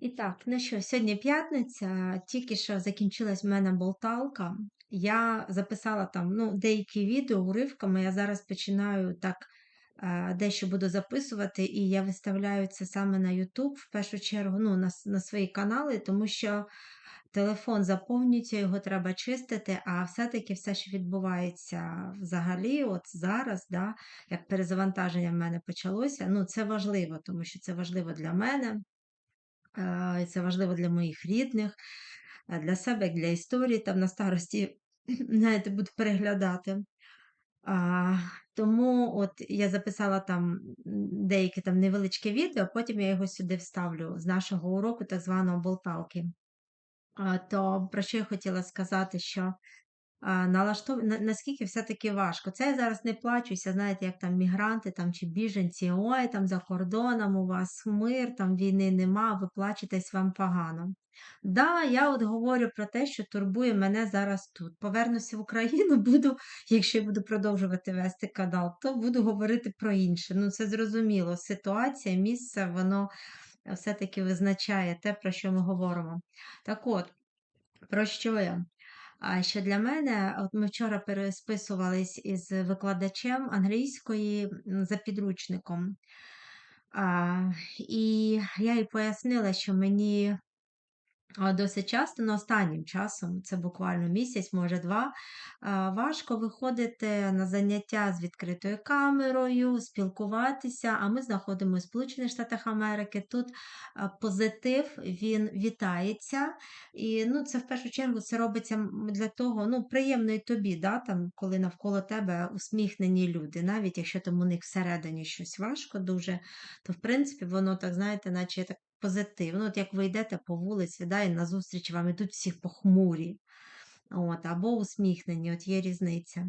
І так, ну що, сьогодні п'ятниця, тільки що закінчилась в мене болталка. Я записала там ну, деякі відео уривками. Я зараз починаю так дещо буду записувати, і я виставляю це саме на YouTube, в першу чергу, ну, на, на свої канали, тому що телефон заповнюється, його треба чистити, а все-таки все, що відбувається взагалі, от зараз, да, як перезавантаження в мене почалося, ну, це важливо, тому що це важливо для мене. І Це важливо для моїх рідних, для себе, як для історії, там на старості, знаєте, буду переглядати. А, тому от я записала там м, деяке там невеличке відео, потім я його сюди вставлю з нашого уроку, так званого болталки. А, то про що я хотіла сказати, що налаштов... наскільки все-таки важко. Це я зараз не плачуся, знаєте, як там мігранти там, чи біженці, ой, там за кордоном у вас мир, там війни нема, ви плачетесь, вам погано. Да, я от говорю про те, що турбує мене зараз тут. Повернуся в Україну, буду, якщо я буду продовжувати вести канал, то буду говорити про інше. Ну, це зрозуміло. Ситуація, місце, воно все-таки визначає те, про що ми говоримо. Так от, про що я? А що для мене, от ми вчора пересписувались із викладачем англійської за підручником. А, і я їй пояснила, що мені Досить часто, ну, останнім часом, це буквально місяць, може два, важко виходити на заняття з відкритою камерою, спілкуватися. А ми знаходимося в Сполучених Штатах Америки. Тут позитив він вітається. І ну, це в першу чергу це робиться для того, ну, приємно і тобі, да, там, коли навколо тебе усміхнені люди, навіть якщо там у них всередині щось важко дуже, то в принципі воно так, знаєте, наче так позитивно. От як ви йдете по вулиці, да, і назустріч вам ідуть всі похмурі, от, або усміхнені, от є різниця.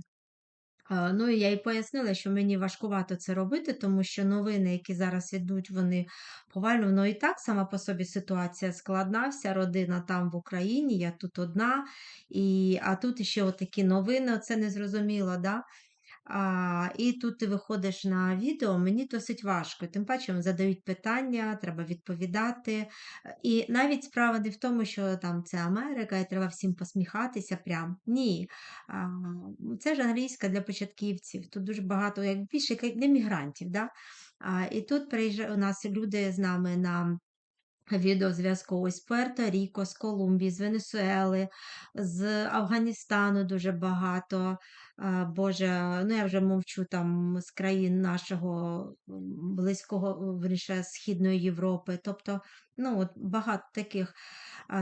Ну і я їй пояснила, що мені важкувато це робити, тому що новини, які зараз ідуть, вони повально, воно і так сама по собі ситуація складна, вся родина там в Україні, я тут одна, і, а тут ще отакі новини, це незрозуміло, да? А, і тут ти виходиш на відео, мені досить важко. Тим паче задають питання, треба відповідати. І навіть справа не в тому, що там це Америка, і треба всім посміхатися прям. Ні. А, Це ж англійська для початківців. Тут дуже багато, як більше як мігрантів. Да? А, І тут приїжджають у нас люди з нами на відеозв'язку ось Пуерто-Ріко, з Колумбії, з Венесуели, з Афганістану дуже багато. Боже, ну я вже мовчу там з країн нашого близького, верніше, Східної Європи. Тобто, ну, от багато таких,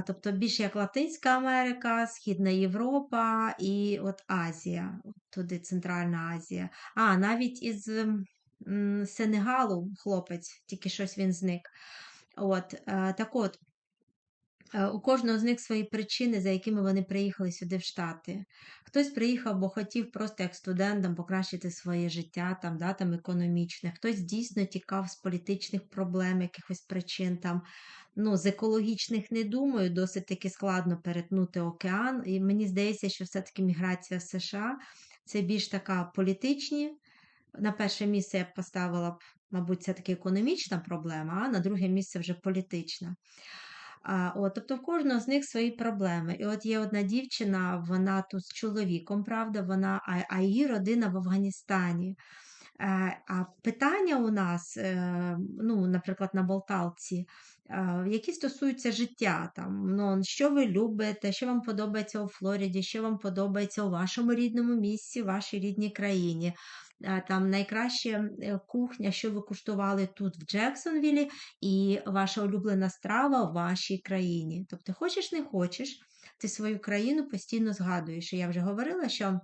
тобто більше як Латинська Америка, Східна Європа і от Азія, туди Центральна Азія. А, навіть із Сенегалу хлопець, тільки щось він зник. От, е, так от, е, у кожного з них свої причини, за якими вони приїхали сюди в Штати. Хтось приїхав, бо хотів просто як студентам покращити своє життя, там, да, там, економічне, хтось дійсно тікав з політичних проблем, якихось причин там. Ну, з екологічних не думаю, досить таки складно перетнути океан. І мені здається, що все-таки міграція в США це більш така політичні. На перше місце я б поставила б мабуть, це таки економічна проблема, а на друге місце вже політична. А, от, Тобто в кожного з них свої проблеми. І от є одна дівчина, вона тут з чоловіком, правда, вона, а, а її родина в Афганістані. Е, А питання у нас, е, ну, наприклад, на Болталці, які стосуються життя, там, ну, що ви любите, що вам подобається у Флориді, що вам подобається у вашому рідному місці, вашій рідній країні. Е, Там найкраща е, кухня, що ви куштували тут в Джексонвілі, і ваша улюблена страва в вашій країні. Тобто, хочеш, не хочеш, ти свою країну постійно згадуєш. І я вже говорила, що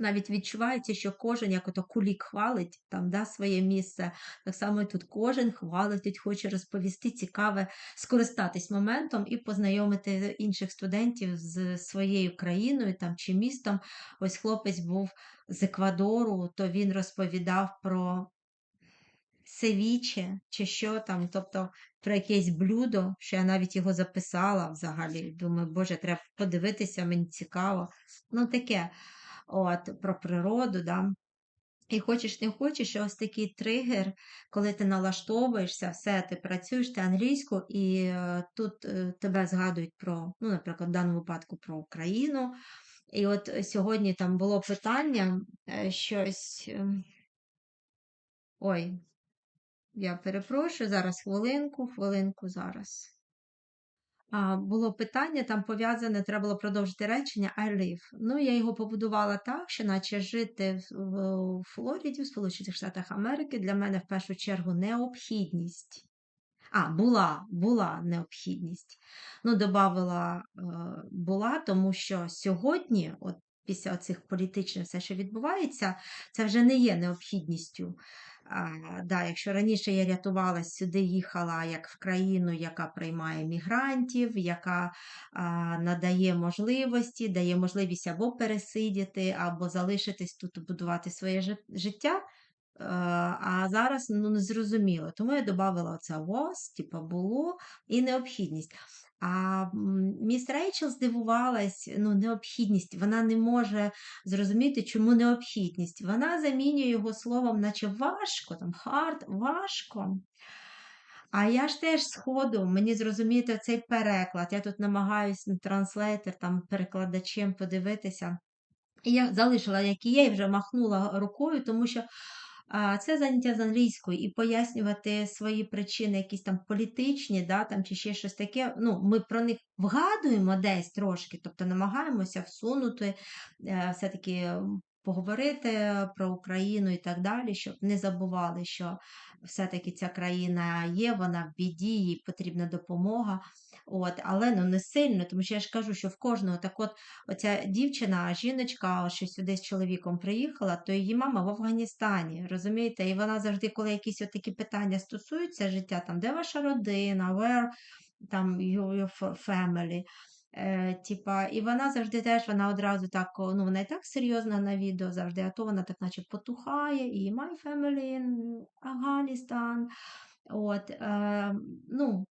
навіть відчувається, що кожен, як ото кулік хвалить там да, своє місце. Так само тут кожен хвалить, хоче розповісти цікаве, скористатись моментом і познайомити інших студентів з своєю країною там, чи містом. Ось хлопець був з Еквадору, то він розповідав про севіче чи що там, тобто про якесь блюдо, що я навіть його записала взагалі. Думаю, Боже, треба подивитися, мені цікаво. Ну, таке, от, про природу, да. І хочеш не хочеш, ось такий тригер, коли ти налаштовуєшся, все, ти працюєш ти англійську, і е, тут е, тебе згадують про, ну, наприклад, в даному випадку про Україну. І от е, сьогодні там було питання е, щось. ем, Ой, я перепрошую, зараз хвилинку, хвилинку зараз. Було питання, там пов'язане, треба було продовжити речення I live. Ну, я його побудувала так, що наче жити в Флориді, в Сполучених Штатах Америки, для мене в першу чергу необхідність. А, була, була необхідність. Ну, додавала е, була, тому що сьогодні, от після цих політичних все, що відбувається, це вже не є необхідністю. А, да, якщо раніше я рятувалась сюди, їхала як в країну, яка приймає мігрантів, яка а, надає можливості, дає можливість або пересидіти, або залишитись тут будувати своє життя. Е, А зараз ну, не зрозуміло. Тому я додавала оце was, типу було, і необхідність. А міс Рейчел здивувалась, ну, необхідність. Вона не може зрозуміти, чому необхідність. Вона замінює його словом, наче важко, там hard, важко. А я ж теж сходу, мені зрозуміти цей переклад. Я тут намагаюся транслейтер, там перекладачем подивитися. І я залишила, як і є, і вже махнула рукою, тому що це заняття з англійською і пояснювати свої причини, якісь там політичні, да, там, чи ще щось таке. Ну, ми про них вгадуємо десь трошки, тобто намагаємося всунути, е, все-таки поговорити про Україну і так далі, щоб не забували, що все-таки ця країна є, вона в біді, їй потрібна допомога. От, але ну не сильно, тому що я ж кажу, що в кожного так от оця дівчина, жіночка, що сюди з чоловіком приїхала, то її мама в Афганістані, розумієте? І вона завжди, коли якісь такі питання стосуються життя, там, де ваша родина, where там your, family, Е, типа, і вона завжди теж, вона одразу так, ну вона і так серйозна на відео завжди, а то вона так наче потухає, і my family in Afghanistan. От, е, ну,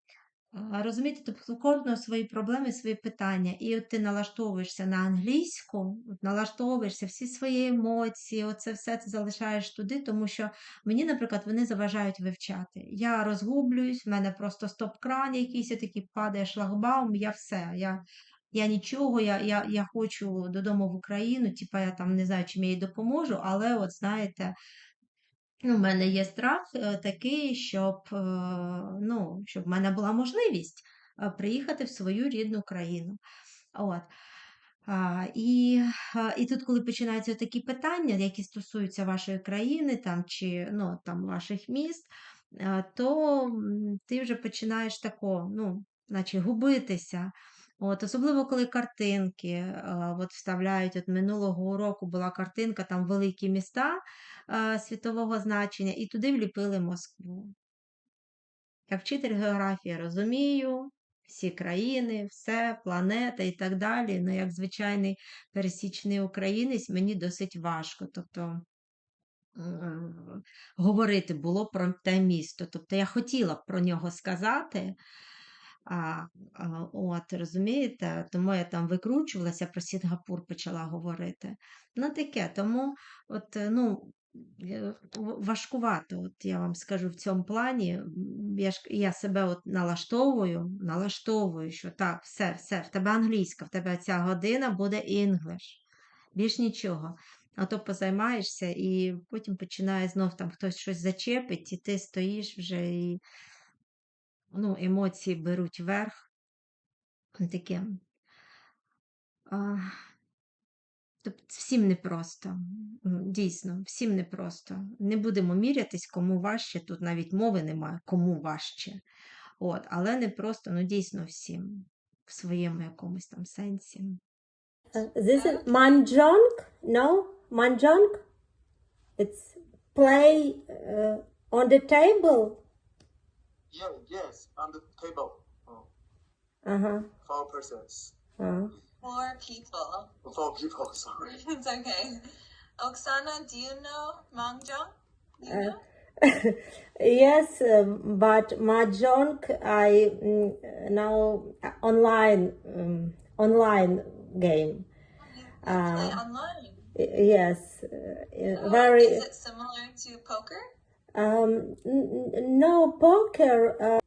Розумієте, тобто кожного свої проблеми, свої питання. І от ти налаштовуєшся на англійську, от налаштовуєшся всі свої емоції, оце все ти залишаєш туди, тому що мені, наприклад, вони заважають вивчати. Я розгублююсь, в мене просто стоп-кран якийсь, такий падає шлагбаум, я все. Я, я нічого, я, я, я хочу додому в Україну, типа я там не знаю, чим я їй допоможу, але от знаєте. У мене є страх е, такий, щоб, е, ну, щоб в мене була можливість е, приїхати в свою рідну країну. От. І, і тут, коли починаються такі питання, які стосуються вашої країни там, чи ну, там, ваших міст, то ти вже починаєш тако, ну, наче губитися. От, особливо, коли картинки а, от вставляють, от минулого року була картинка, там великі міста а, світового значення, і туди вліпили Москву. Як вчитель географії розумію, всі країни, все, планета і так далі. Ну, як звичайний пересічний українець, мені досить важко. Тобто говорити було про те місто. Тобто я хотіла про нього сказати. А, а, от, розумієте, тому я там викручувалася, про Сінгапур почала говорити. Ну, таке, тому от, е, ну, е, важкувато, от я вам скажу в цьому плані. Я, ж, я себе от налаштовую, налаштовую, що так, все, все, в тебе англійська, в тебе ця година буде English. Більш нічого. А то позаймаєшся і потім починає знов там хтось щось зачепить, і ти стоїш вже і ну, емоції беруть верх. Таке. Тобто всім непросто. Дійсно, всім непросто. Не будемо мірятись, кому важче. Тут навіть мови немає, кому важче. От, але не просто, ну дійсно всім в своєму якомусь там сенсі. Uh, this is Manjong? No? Manjong? It's play uh, on the table. Yeah, yes, on the table. Oh, Uh-huh. four persons. Uh-huh. Four people. Four people, sorry. it's okay. Oksana, do you know Mangjong? Do you Uh, know? yes, um, but Mahjong I mm, now uh, online um, online game. You play Uh, online. yes, uh, Oh, very. Is it similar to poker? Um, n- n- no poker. Uh,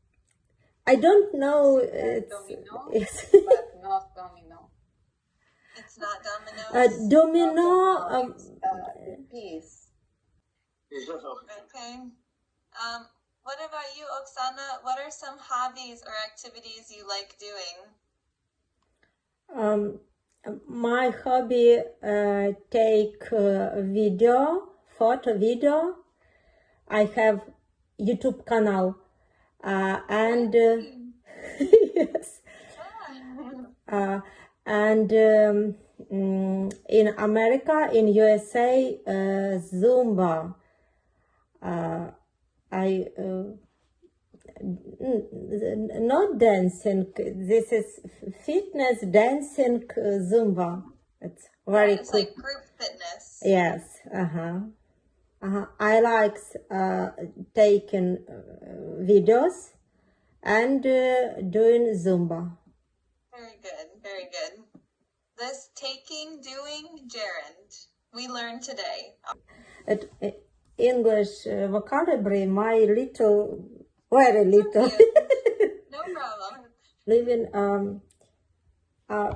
I don't know. It's, domino? it's but not domino. It's not dominoes. uh, domino. Not Um, domino, it's, uh, piece. Okay. Um, what about you, Oksana? What are some hobbies or activities you like doing? um, my hobby uh, take uh, video, photo, video. I have YouTube channel, uh, and uh, yes, uh, and um, mm, in America, in USA, uh, Zumba. Uh, I uh, not dancing. This is fitness dancing uh, Zumba. It's very It's cool. like group fitness. Yes. Uh huh. Uh. I like uh, taking uh, videos and uh, doing Zumba. Very good. Very good. This taking, doing, gerund. We learned today. At, English uh, vocabulary, my little, very little. No problem. living um uh,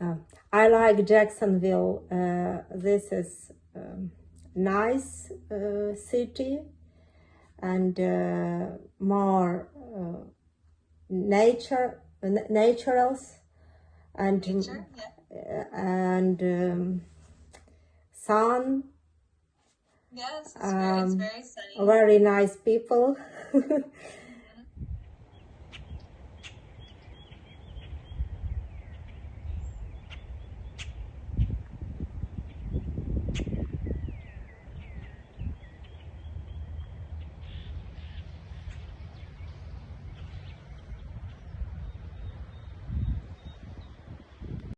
uh, i like jacksonville uh, this is um, nice uh, city and uh, more uh, nature naturals and Nature. Yeah. uh, and um, sun Yes, it's very, it's Um, very sunny. very nice people